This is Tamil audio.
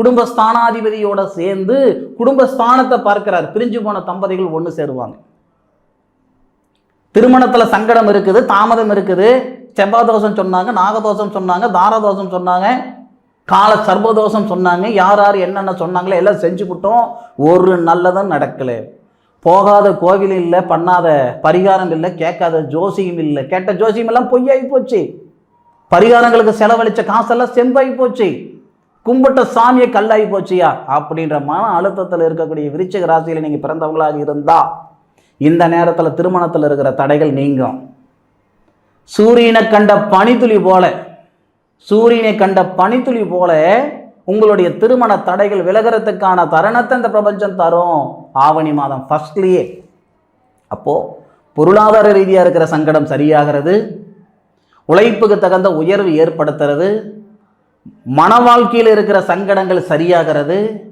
குடும்பஸ்தானாதிபதியோட சேர்ந்து குடும்பஸ்தானத்தை பார்க்கிறார். பிரிஞ்சு போன தம்பதிகள் ஒன்று சேருவாங்க. திருமணத்தில் சங்கடம் இருக்குது தாமதம் இருக்குது. செவ்வாதோஷம் சொன்னாங்க நாகதோஷம் சொன்னாங்க தாரதோஷம் சொன்னாங்க கால சர்வதோஷம் சொன்னாங்க யார் யார் என்னென்ன சொன்னாங்களோ எல்லாம் செஞ்சு விட்டோம் ஒரு நல்லதும் நடக்கல. போகாத கோவில் இல்லை பண்ணாத பரிகாரம் இல்லை கேட்காத ஜோசியம் இல்லை. கேட்ட ஜோசியம் எல்லாம் பொய்யாகி போச்சு. பரிகாரங்களுக்கு செலவழிச்ச காசெல்லாம் செம்பாகி போச்சு. கும்பிட்ட சாமியை கல்லாகி போச்சியா? அப்படின்ற மன அழுத்தத்தில் இருக்கக்கூடிய விருச்சிக ராசியில் நீங்கள் பிறந்தவங்களாக இருந்தா இந்த நேரத்தில் திருமணத்தில் இருக்கிற தடைகள் நீங்கும். சூரியனை கண்ட பனித்துளி போல சூரியனை கண்ட பனித்துளி போல உங்களுடைய திருமண தடைகள் விலகிறதுக்கான தருணத்தை இந்த பிரபஞ்சம் தரும். ஆவணி மாதம் ஃபர்ஸ்ட்லேயே அப்போது பொருளாதார ரீதியாக இருக்கிற சங்கடம் சரியாகிறது. உழைப்புக்கு தகுந்த உயர்வு ஏற்படுத்துறது. மன வாழ்க்கையில் இருக்கிற சங்கடங்கள் சரியாகிறது.